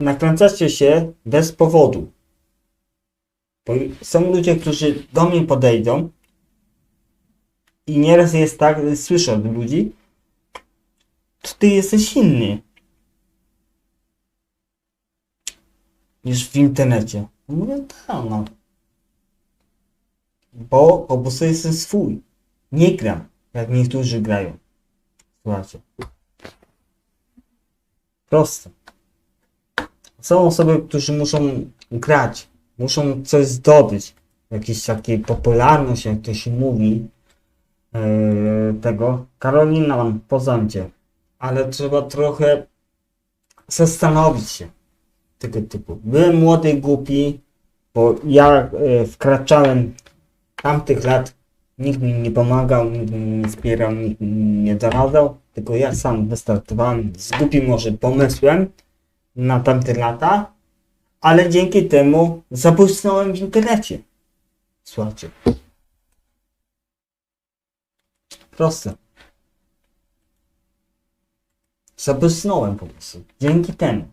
nakręcacie się bez powodu. Bo są ludzie, którzy do mnie podejdą i nieraz jest tak, słyszę od ludzi, to ty jesteś inny niż w internecie. Mówię, tak, no. Bo po prostu jestem swój. Nie gram, jak niektórzy grają. Słuchajcie. Proste. Są osoby, którzy muszą grać, muszą coś zdobyć. Jakiś taki popularność, jak to się mówi. Yy, tego. Karolina mam poznam ale trzeba trochę zastanowić się tego typu. Byłem młody, głupi, bo ja e, wkraczałem tamtych lat, nikt mi nie pomagał, nikt mnie nie wspierał, nikt mi nie doradzał, tylko ja sam wystartowałem z głupim może pomysłem na tamte lata, ale dzięki temu zabłysnąłem w internecie. Słuchajcie. Proste. Zabłysnąłem po prostu. Dzięki temu.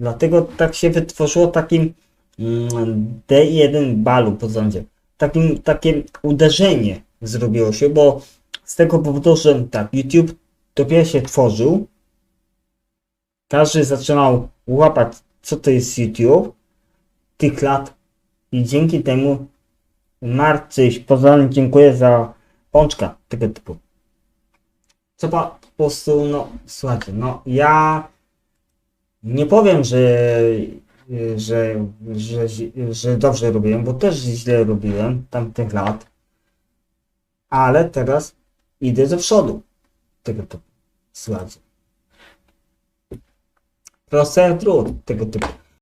Dlatego tak się wytworzyło takim mm, D1 balu po rządzie. Takim, takie uderzenie zrobiło się, bo z tego powodu, że tak, YouTube dopiero się tworzył. Każdy zaczynał łapać, co to jest YouTube tych lat i dzięki temu Marcyś, pozwolę, dziękuję za pączka tego typu. Trzeba po prostu, no, słuchajcie, no, ja nie powiem, że, że, że, że dobrze robiłem, bo też źle robiłem tamtych lat, ale teraz idę do przodu tego typu. Słuchajcie. Proste